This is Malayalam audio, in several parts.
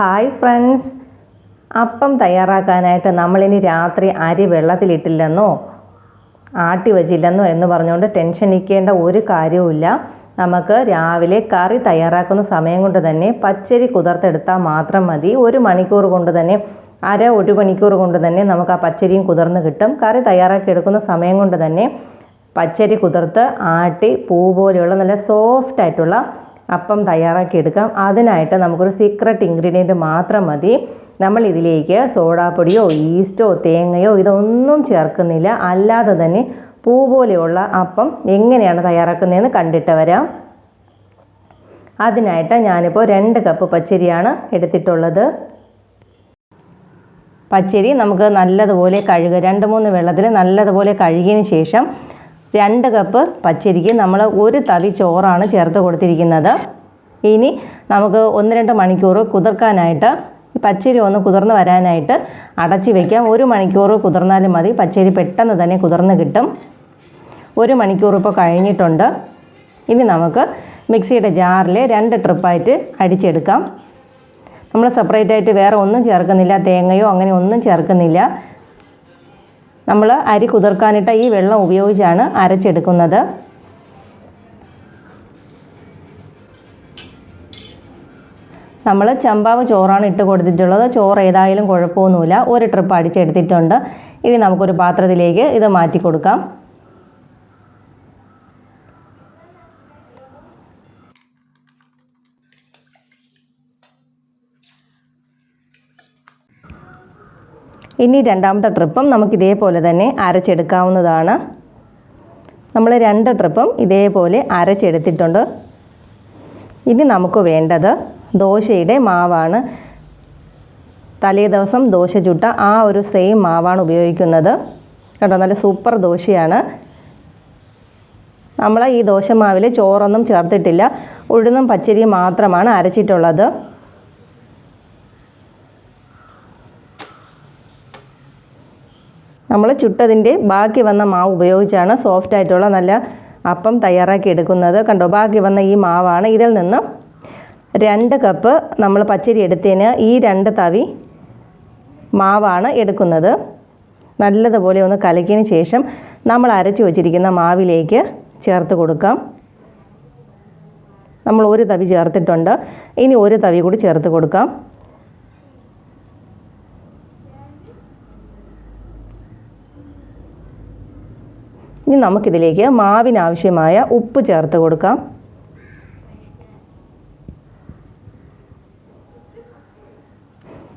ഹായ് ഫ്രണ്ട്സ് അപ്പം തയ്യാറാക്കാനായിട്ട് നമ്മളിനി രാത്രി അരി വെള്ളത്തിലിട്ടില്ലെന്നോ ആട്ടി വച്ചില്ലെന്നോ എന്ന് പറഞ്ഞുകൊണ്ട് ടെൻഷൻ നിൽക്കേണ്ട ഒരു കാര്യവുമില്ല. നമുക്ക് രാവിലെ കറി തയ്യാറാക്കുന്ന സമയം കൊണ്ട് തന്നെ പച്ചരി കുതിർത്തെടുത്താൽ മാത്രം മതി. ഒരു മണിക്കൂർ കൊണ്ട് തന്നെ അര ഒരു മണിക്കൂർ കൊണ്ട് തന്നെ നമുക്ക് ആ പച്ചരിയും കുതിർന്ന് കിട്ടും. കറി തയ്യാറാക്കി എടുക്കുന്ന സമയം കൊണ്ട് തന്നെ പച്ചരി കുതിർത്ത് ആട്ടി പൂ പോലെയുള്ള നല്ല സോഫ്റ്റ് ആയിട്ടുള്ള അപ്പം തയ്യാറാക്കി എടുക്കാം. അതിനായിട്ട് നമുക്കൊരു സീക്രട്ട് ഇൻഗ്രീഡിയന്റ് മാത്രം മതി. നമ്മൾ ഇതിലേക്ക് സോഡാപ്പൊടിയോ ഈസ്റ്റോ തേങ്ങയോ ഇതൊന്നും ചേർക്കുന്നില്ല. അല്ലാതെ തന്നെ പൂ പോലെയുള്ള അപ്പം എങ്ങനെയാണ് തയ്യാറാക്കുന്നതെന്ന് കണ്ടിട്ട് വരാം. അതിനായിട്ട് ഞാനിപ്പോൾ രണ്ട് കപ്പ് പച്ചരിയാണ് എടുത്തിട്ടുള്ളത്. പച്ചരി നമുക്ക് നല്ലതുപോലെ കഴുകുക രണ്ട് മൂന്ന് വെള്ളത്തിൽ നല്ലതുപോലെ കഴുകിയതിന് ശേഷം രണ്ട് കപ്പ് പച്ചരിക്ക് നമ്മൾ ഒരു തവി ചോറാണ് ചേർത്ത് കൊടുത്തിരിക്കുന്നത്. ഇനി നമുക്ക് ഒന്ന് രണ്ട് മണിക്കൂർ കുതിർക്കാനായിട്ട് പച്ചരി ഒന്ന് കുതിർന്ന് വരാനായിട്ട് അടച്ച് വയ്ക്കാം ഒരു മണിക്കൂർ കുതിർന്നാലും മതി. പച്ചരി പെട്ടെന്ന് തന്നെ കുതിർന്ന് കിട്ടും. ഒരു മണിക്കൂർ ഇപ്പോൾ കഴിഞ്ഞിട്ടുണ്ട്. ഇനി നമുക്ക് മിക്സിയുടെ ജാറിൽ രണ്ട് ട്രിപ്പായിട്ട് അടിച്ചെടുക്കാം. നമ്മൾ സെപ്പറേറ്റ് ആയിട്ട് വേറെ ഒന്നും ചേർക്കുന്നില്ല. തേങ്ങയോ അങ്ങനെ ഒന്നും ചേർക്കുന്നില്ല. നമ്മൾ അരി കുതിർക്കാനിട്ട് ഈ വെള്ളം ഉപയോഗിച്ചാണ് അരച്ചെടുക്കുന്നത്. നമ്മൾ ചമ്പാവ് ചോറാണ് ഇട്ട് കൊടുത്തിട്ടുള്ളത്. ചോറ് ഏതായാലും കുഴപ്പമൊന്നുമില്ല. ഒരു ട്രിപ്പ് അടിച്ചെടുത്തിട്ടുണ്ട്. ഇനി നമുക്കൊരു പാത്രത്തിലേക്ക് ഇത് മാറ്റി കൊടുക്കാം ഇനി രണ്ടാമത്തെ ട്രിപ്പും നമുക്ക് ഇതേപോലെ തന്നെ അരച്ചെടുക്കാവുന്നതാണ്. നമ്മൾ രണ്ട് ട്രിപ്പും ഇതേപോലെ അരച്ചെടുത്തിട്ടുണ്ട്. ഇനി നമുക്ക് വേണ്ടത് ദോശയുടെ മാവാണ്. തലേ ദിവസം ദോശ ചുട്ട ആ ഒരു സെയിം മാവാണ് ഉപയോഗിക്കുന്നത്. കേട്ടോ നല്ല സൂപ്പർ ദോശയാണ്. നമ്മൾ ഈ ദോശമാവിൽ ചോറൊന്നും ചേർത്തിട്ടില്ല. ഉഴുന്നും പച്ചരിയും മാത്രമാണ് അരച്ചിട്ടുള്ളത്. നമ്മൾ ചുട്ടതിന്റെ ബാക്കി വന്ന മാവ് ഉപയോഗിച്ചാണ് സോഫ്റ്റ് ആയിട്ടുള്ള നല്ല അപ്പം തയ്യാറാക്കി എടുക്കുന്നത്. കണ്ടോ ബാക്കി വന്ന ഈ മാവാണ്. ഇതിൽ നിന്ന് രണ്ട് കപ്പ് നമ്മൾ പച്ചരി എടുത്തതിന് ഈ രണ്ട് തവി മാവാണ് എടുക്കുന്നത്. നല്ലതുപോലെ ഒന്ന് കലക്കിയതിന് ശേഷം നമ്മൾ അരച്ചു വച്ചിരിക്കുന്ന മാവിലേക്ക് ചേർത്ത് കൊടുക്കാം. നമ്മൾ ഒരു തവി ചേർത്തിട്ടുണ്ട്. ഇനി ഒരു തവി കൂടി ചേർത്ത് കൊടുക്കാം. ഇനി നമുക്കിതിലേക്ക് മാവിനാവശ്യമായ ഉപ്പ് ചേർത്ത് കൊടുക്കാം.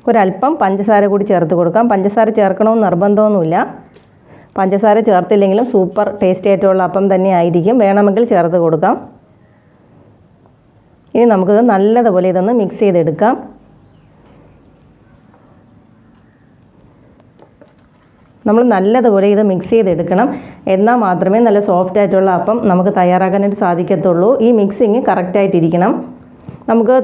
ഒരല്പം പഞ്ചസാര കൂടി ചേർത്ത് കൊടുക്കാം. പഞ്ചസാര ചേർക്കണമെന്ന് നിർബന്ധമൊന്നുമില്ല. പഞ്ചസാര ചേർത്തില്ലെങ്കിലും സൂപ്പർ ടേസ്റ്റി ആയിട്ടുള്ള അപ്പം തന്നെ ആയിരിക്കും. വേണമെങ്കിൽ ചേർത്ത് കൊടുക്കാം. ഇനി നമുക്കിത് നല്ലതുപോലെ ഇതൊന്ന് മിക്സ് ചെയ്തെടുക്കാം. നമ്മൾ നല്ലതുപോലെ ഇത് മിക്സ് ചെയ്തെടുക്കണം. എന്നാൽ മാത്രമേ നല്ല സോഫ്റ്റ് ആയിട്ടുള്ള അപ്പം നമുക്ക് തയ്യാറാക്കാനായിട്ട് സാധിക്കത്തുള്ളൂ. ഈ മിക്സിങ് കറക്റ്റായിട്ടിരിക്കണം നമുക്ക്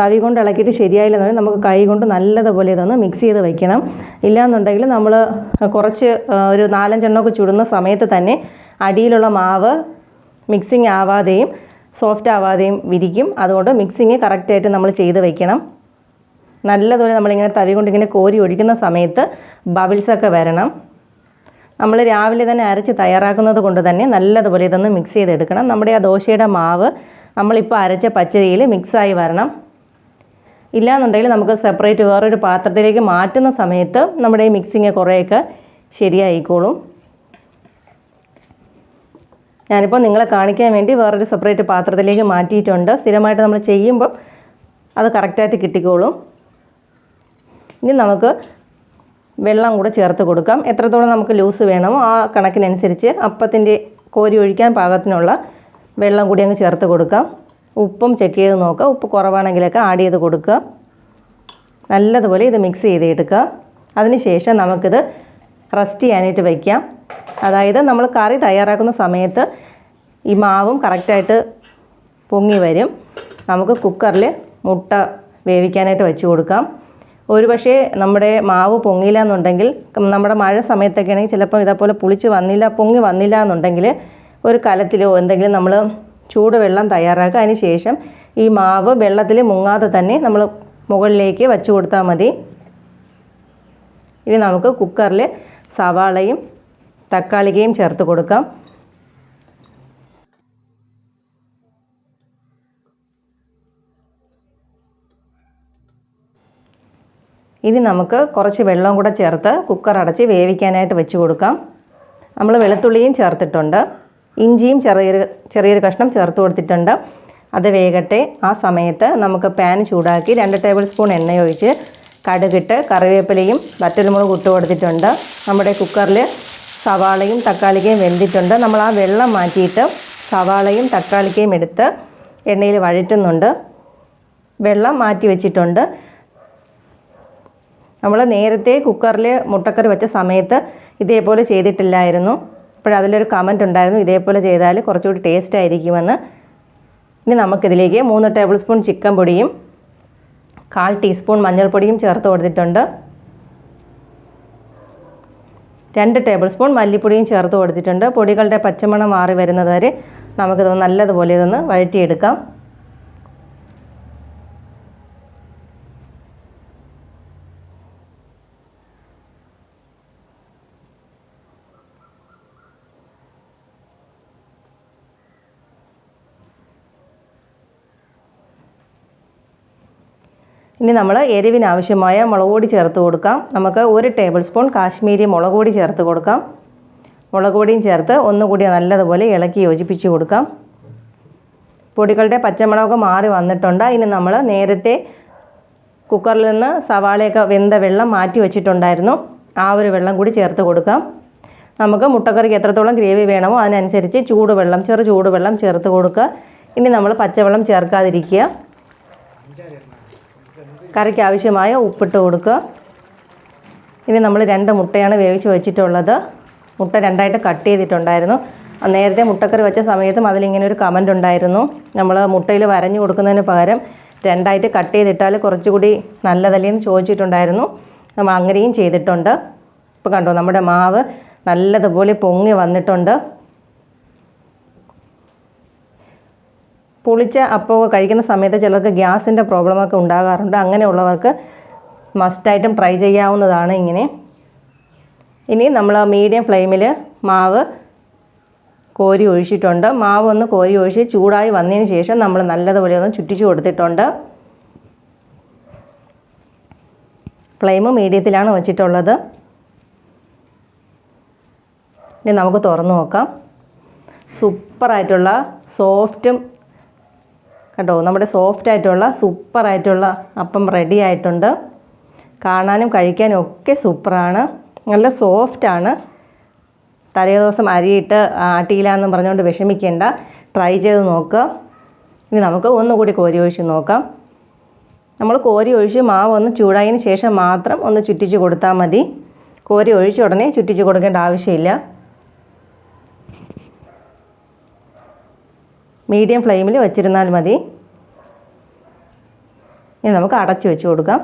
തവി കൊണ്ട് ഇളക്കിയിട്ട് ശരിയായില്ലെന്നുണ്ടെങ്കിൽ നമുക്ക് കൈ കൊണ്ട് നല്ലതുപോലെ ഇതൊന്ന് മിക്സ് ചെയ്ത് വയ്ക്കണം ഇല്ലയെന്നുണ്ടെങ്കിൽ നമ്മൾ കുറച്ച് ഒരു നാലഞ്ചെണ്ണമൊക്കെ ചുടുന്ന സമയത്ത് തന്നെ അടിയിലുള്ള മാവ് മിക്സിങ് ആവാതെയും സോഫ്റ്റ് ആവാതെയും വിരിക്കും. അതുകൊണ്ട് മിക്സിങ് കറക്റ്റായിട്ട് നമ്മൾ ചെയ്ത് വയ്ക്കണം നല്ലതുപോലെ നമ്മളിങ്ങനെ തവി കൊണ്ടിങ്ങനെ കോരി ഒഴിക്കുന്ന സമയത്ത് ബബിൾസൊക്കെ വരണം. നമ്മൾ രാവിലെ തന്നെ അരച്ച് തയ്യാറാക്കുന്നത് കൊണ്ട് തന്നെ നല്ലതുപോലെ ഇതൊന്ന് മിക്സ് ചെയ്തെടുക്കണം. നമ്മുടെ ആ ദോശയുടെ മാവ് നമ്മളിപ്പോൾ അരച്ച പച്ചരിയിൽ മിക്സായി വരണം. ഇല്ലാന്നുണ്ടെങ്കിൽ നമുക്ക് സെപ്പറേറ്റ് വേറൊരു പാത്രത്തിലേക്ക് മാറ്റുന്ന സമയത്ത് നമ്മുടെ ഈ മിക്സിങ് കുറേയൊക്കെ ശരിയായിക്കോളും. ഞാനിപ്പോൾ നിങ്ങളെ കാണിക്കാൻ വേണ്ടി വേറൊരു സെപ്പറേറ്റ് പാത്രത്തിലേക്ക് മാറ്റിയിട്ടുണ്ട്. സ്ഥിരമായിട്ട് നമ്മൾ ചെയ്യുമ്പോൾ അത് കറക്റ്റായിട്ട് കിട്ടിക്കോളും. ഇനി നമുക്ക് വെള്ളം കൂടെ ചേർത്ത് കൊടുക്കാം. എത്രത്തോളം നമുക്ക് ലൂസ് വേണമോ ആ കണക്കിനനുസരിച്ച് അപ്പത്തിന്റെ കോരി ഒഴിക്കാൻ പാകത്തിനുള്ള വെള്ളം കൂടി അങ്ങ് ചേർത്ത് കൊടുക്കാം. ഉപ്പും ചെക്ക് ചെയ്ത് നോക്കുക ഉപ്പ് കുറവാണെങ്കിലൊക്കെ ആഡ് ചെയ്ത് കൊടുക്കുക. നല്ലതുപോലെ ഇത് മിക്സ് ചെയ്തെടുക്കുക. അതിനുശേഷം നമുക്കിത് റെസ്റ്റ് ചെയ്യാനായിട്ട് വയ്ക്കാം അതായത് നമ്മൾ കറി തയ്യാറാക്കുന്ന സമയത്ത് ഈ മാവും കറക്റ്റായിട്ട് പൊങ്ങി വരും. നമുക്ക് കുക്കറിൽ മുട്ട വേവിക്കാനായിട്ട് വെച്ച് കൊടുക്കാം. ഒരു പക്ഷേ നമ്മുടെ മാവ് പൊങ്ങിയില്ല എന്നുണ്ടെങ്കിൽ നമ്മുടെ മഴ സമയത്തൊക്കെ ആണെങ്കിൽ ചിലപ്പോൾ ഇതേപോലെ പുളിച്ച് വന്നില്ല പൊങ്ങി വന്നില്ല എന്നുണ്ടെങ്കിൽ ഒരു കലത്തിലോ എന്തെങ്കിലും നമ്മൾ ചൂടുവെള്ളം തയ്യാറാക്കുക. അതിന് ശേഷം ഈ മാവ് വെള്ളത്തിൽ മുങ്ങാതെ തന്നെ നമ്മൾ മുകളിലേക്ക് വച്ചു കൊടുത്താൽ മതി. ഇനി നമുക്ക് കുക്കറിൽ സവാളയും തക്കാളിക്കയും ചേർത്ത് കൊടുക്കാം. ഇനി നമുക്ക് കുറച്ച് വെള്ളം കൂടെ ചേർത്ത് കുക്കർ അടച്ച് വേവിക്കാനായിട്ട് വെച്ച് കൊടുക്കാം. നമ്മൾ വെളുത്തുള്ളിയും ചേർത്തിട്ടുണ്ട്. ഇഞ്ചിയും ചെറിയൊരു ചെറിയൊരു കഷ്ണം ചേർത്ത് കൊടുത്തിട്ടുണ്ട്. അത് വേകട്ടെ. ആ സമയത്ത് നമുക്ക് പാൻ ചൂടാക്കി രണ്ട് ടേബിൾ സ്പൂൺ എണ്ണ ഒഴിച്ച് കടുകിട്ട് കറിവേപ്പിലയും വറ്റൽമുളക് ഇട്ട് കൊടുത്തിട്ടുണ്ട്. നമ്മുടെ കുക്കറിൽ സവാളയും തക്കാളിക്കയും വെന്തിട്ടുണ്ട്. നമ്മൾ ആ വെള്ളം മാറ്റിയിട്ട് സവാളയും തക്കാളിക്കയും എടുത്ത് എണ്ണയിൽ വഴറ്റുന്നുണ്ട്. വെള്ളം മാറ്റി വെച്ചിട്ടുണ്ട്. നമ്മൾ നേരത്തെ കുക്കറിൽ മുട്ടക്കറി വെച്ച സമയത്ത് ഇതേപോലെ ചെയ്തിട്ടില്ലായിരുന്നു. അപ്പോഴതിലൊരു കമന്റ് ഉണ്ടായിരുന്നു ഇതേപോലെ ചെയ്താൽ കുറച്ചുകൂടി ടേസ്റ്റ് ആയിരിക്കുമെന്ന്. ഇനി നമുക്കിതിലേക്ക് മൂന്ന് ടേബിൾ സ്പൂൺ ചിക്കൻ പൊടിയും കാൽ ടീസ്പൂൺ മഞ്ഞൾപ്പൊടിയും ചേർത്ത് കൊടുത്തിട്ടുണ്ട്. രണ്ട് ടേബിൾ സ്പൂൺ മല്ലിപ്പൊടിയും ചേർത്ത് കൊടുത്തിട്ടുണ്ട്. പൊടികളുടെ പച്ചമണം മാറി വരുന്നത് വരെ നമുക്കിത് നല്ലതുപോലെ ഇതൊന്ന് വഴറ്റിയെടുക്കാം. ഇനി നമ്മൾ എരിവിനാവശ്യമായ മുളക് പൊടി ചേർത്ത് കൊടുക്കാം. നമുക്ക് ഒരു ടേബിൾ സ്പൂൺ കാശ്മീരി മുളക് പൊടി ചേർത്ത് കൊടുക്കാം. മുളക് പൊടിയും ചേർത്ത് ഒന്നുകൂടി നല്ലതുപോലെ ഇളക്കി യോജിപ്പിച്ച് കൊടുക്കാം. പൊടികളുടെ പച്ചമുളകൊക്കെ മാറി വന്നിട്ടുണ്ട്. ഇനി നമ്മൾ നേരത്തെ കുക്കറിൽ നിന്ന് സവാളയൊക്കെ വെന്ത വെള്ളം മാറ്റി വെച്ചിട്ടുണ്ടായിരുന്നു. ആ ഒരു വെള്ളം കൂടി ചേർത്ത് കൊടുക്കാം. നമുക്ക് മുട്ടക്കറിക്ക് എത്രത്തോളം ഗ്രേവി വേണമോ അതിനനുസരിച്ച് ചൂടുവെള്ളം ചെറു ചൂടുവെള്ളം ചേർത്ത് കൊടുക്കുക. ഇനി നമ്മൾ പച്ചവെള്ളം ചേർക്കാതിരിക്കുക. കറിക്ക് ആവശ്യമായ ഉപ്പിട്ട് കൊടുക്കുക. ഇനി നമ്മൾ രണ്ട് മുട്ടയാണ് വേവിച്ച് വെച്ചിട്ടുള്ളത്. മുട്ട രണ്ടായിട്ട് കട്ട് ചെയ്തിട്ടുണ്ടായിരുന്നു. നേരത്തെ മുട്ടക്കറി വെച്ച സമയത്തും അതിലിങ്ങനെ ഒരു കമന്റ് ഉണ്ടായിരുന്നു. നമ്മൾ മുട്ടയിൽ വരഞ്ഞു കൊടുക്കുന്നതിന് പകരം രണ്ടായിട്ട് കട്ട് ചെയ്തിട്ടാൽ കുറച്ചുകൂടി നല്ലതല്ലേ എന്ന് ചോദിച്ചിട്ടുണ്ടായിരുന്നു. നമ്മൾ അങ്ങനെയും ചെയ്തിട്ടുണ്ട്. ഇപ്പോൾ കണ്ടോ നമ്മുടെ മാവ് നല്ലതുപോലെ പൊങ്ങി വന്നിട്ടുണ്ട്. പുളിച്ച അപ്പമൊക്കെ കഴിക്കുന്ന സമയത്ത് ചിലർക്ക് ഗ്യാസിന്റെ പ്രോബ്ലമൊക്കെ ഉണ്ടാകാറുണ്ട്. അങ്ങനെയുള്ളവർക്ക് മസ്റ്റായിട്ടും ട്രൈ ചെയ്യാവുന്നതാണ് ഇങ്ങനെ. ഇനി നമ്മൾ മീഡിയം ഫ്ലെയിമിൽ മാവ് കോരി ഒഴിച്ചിട്ടുണ്ട്. മാവ് ഒന്ന് കോരി ഒഴിച്ച് ചൂടായി വന്നതിന് ശേഷം നമ്മൾ നല്ലതുപോലെ ഒന്ന് ചുറ്റിച്ചു കൊടുത്തിട്ടുണ്ട്. ഫ്ലെയിം മീഡിയത്തിലാണ് വെച്ചിട്ടുള്ളത്. ഇനി നമുക്ക് തുറന്നു നോക്കാം. സൂപ്പറായിട്ടുള്ള സോഫ്റ്റും കണ്ടോ നമ്മുടെ സോഫ്റ്റ് ആയിട്ടുള്ള സൂപ്പർ ആയിട്ടുള്ള അപ്പം റെഡി ആയിട്ടുണ്ട്. കാണാനും കഴിക്കാനും ഒക്കെ സൂപ്പറാണ് നല്ല സോഫ്റ്റാണ് തലേ ദിവസം അരിയിട്ട് ആട്ടിയില്ല എന്ന് പറഞ്ഞുകൊണ്ട് വിഷമിക്കേണ്ട. ട്രൈ ചെയ്ത് നോക്കുക ഇനി നമുക്ക് ഒന്നുകൂടി കോരി ഒഴിച്ച് നോക്കാം. നമ്മൾ കോരി ഒഴിച്ച് മാവ് ഒന്ന് ചൂടായതിന് ശേഷം മാത്രം ഒന്ന് ചുറ്റിച്ച് കൊടുത്താൽ മതി. കോരി ഒഴിച്ച ഉടനെ ചുറ്റിച്ച് കൊടുക്കേണ്ട ആവശ്യമില്ല. മീഡിയം ഫ്ലെയിമിൽ വെച്ചിരുന്നാൽ മതി. ഇനി നമുക്ക് അടച്ചു വെച്ച് കൊടുക്കാം.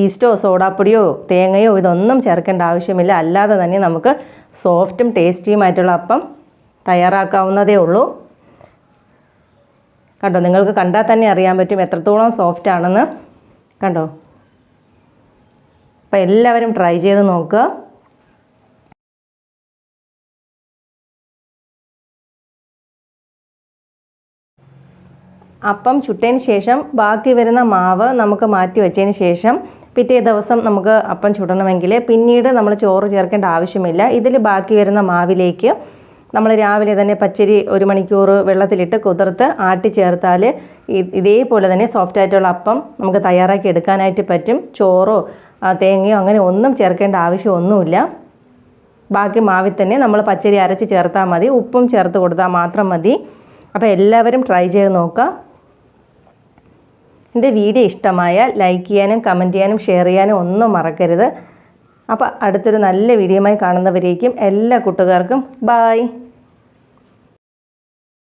ഈസ്റ്റോ സോഡാപ്പൊടിയോ തേങ്ങയോ ഇതൊന്നും ചേർക്കേണ്ട ആവശ്യമില്ല. അല്ലാതെ തന്നെ നമുക്ക് സോഫ്റ്റും ടേസ്റ്റിയുമായിട്ടുള്ള അപ്പം തയ്യാറാക്കാവുന്നതേ ഉള്ളൂ. കണ്ടോ നിങ്ങൾക്ക് കണ്ടാൽ തന്നെ അറിയാൻ പറ്റും എത്രത്തോളം സോഫ്റ്റ് ആണെന്ന്. കണ്ടോ? അപ്പോൾ എല്ലാവരും ട്രൈ ചെയ്ത് നോക്കുക. അപ്പം ചുട്ടതിന് ശേഷം ബാക്കി വരുന്ന മാവ് നമുക്ക് മാറ്റി വെച്ചതിന് ശേഷം പിറ്റേ ദിവസം നമുക്ക് അപ്പം ചുടണമെങ്കിൽ പിന്നീട് നമ്മൾ ചോറ് ചേർക്കേണ്ട ആവശ്യമില്ല. ഇതിൽ ബാക്കി വരുന്ന മാവിലേക്ക് നമ്മൾ രാവിലെ തന്നെ പച്ചരി ഒരു മണിക്കൂർ വെള്ളത്തിലിട്ട് കുതിർത്ത് ആട്ടി ചേർത്താൽ ഇതേപോലെ തന്നെ സോഫ്റ്റ് ആയിട്ടുള്ള അപ്പം നമുക്ക് തയ്യാറാക്കി എടുക്കാനായിട്ട് പറ്റും. ചോറോ തേങ്ങയോ അങ്ങനെ ഒന്നും ചേർക്കേണ്ട ആവശ്യമൊന്നുമില്ല. ബാക്കി മാവിൽ തന്നെ നമ്മൾ പച്ചരി അരച്ച് ചേർത്താൽ മതി. ഉപ്പും ചേർത്ത് കൊടുത്താൽ മാത്രം മതി. അപ്പോൾ എല്ലാവരും ട്രൈ ചെയ്ത് നോക്കുക. എന്റെ വീഡിയോ ഇഷ്ടമായാൽ ലൈക്ക് ചെയ്യാനും കമന്റ് ചെയ്യാനും ഷെയർ ചെയ്യാനും ഒന്നും മറക്കരുത്. അപ്പോൾ അടുത്തൊരു നല്ല വീഡിയോയുമായി കാണുന്നവരേക്കും എല്ലാ കൂട്ടുകാർക്കും ബായ്